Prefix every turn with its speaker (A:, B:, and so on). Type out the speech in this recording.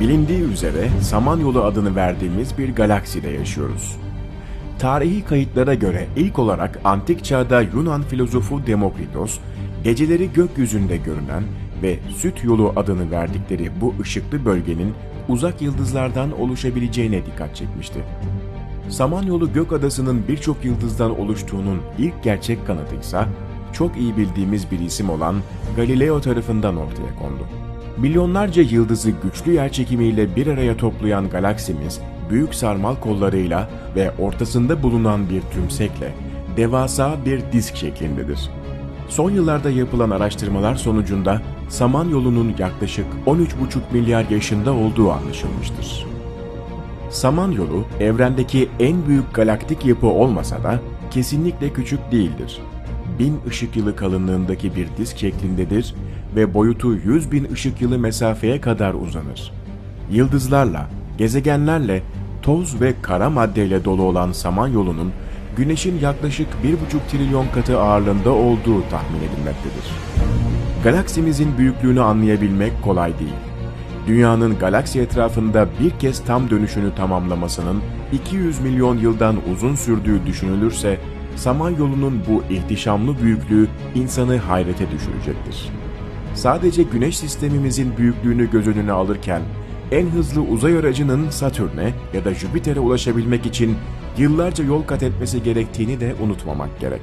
A: Bilindiği üzere Samanyolu adını verdiğimiz bir galakside yaşıyoruz. Tarihi kayıtlara göre ilk olarak antik çağda Yunan filozofu Demokritos, geceleri gökyüzünde görünen ve Süt Yolu adını verdikleri bu ışıklı bölgenin uzak yıldızlardan oluşabileceğine dikkat çekmişti. Samanyolu gök adasının birçok yıldızdan oluştuğunun ilk gerçek kanıtı ise çok iyi bildiğimiz bir isim olan Galileo tarafından ortaya kondu. Milyonlarca yıldızı güçlü yerçekimiyle bir araya toplayan galaksimiz, büyük sarmal kollarıyla ve ortasında bulunan bir tümsekle devasa bir disk şeklindedir. Son yıllarda yapılan araştırmalar sonucunda Samanyolu'nun yaklaşık 13,5 milyar yaşında olduğu anlaşılmıştır. Samanyolu, evrendeki en büyük galaktik yapı olmasa da kesinlikle küçük değildir. Bin ışık yılı kalınlığındaki bir disk şeklindedir ve boyutu 100 bin ışık yılı mesafeye kadar uzanır. Yıldızlarla, gezegenlerle, toz ve kara maddeyle dolu olan Samanyolu'nun Güneş'in yaklaşık 1,5 trilyon katı ağırlığında olduğu tahmin edilmektedir. Galaksimizin büyüklüğünü anlayabilmek kolay değil. Dünyanın galaksi etrafında bir kez tam dönüşünü tamamlamasının 200 milyon yıldan uzun sürdüğü düşünülürse, Samanyolu'nun bu ihtişamlı büyüklüğü insanı hayrete düşürecektir. Sadece Güneş sistemimizin büyüklüğünü göz önüne alırken, en hızlı uzay aracının Satürn'e ya da Jüpiter'e ulaşabilmek için yıllarca yol kat etmesi gerektiğini de unutmamak gerek.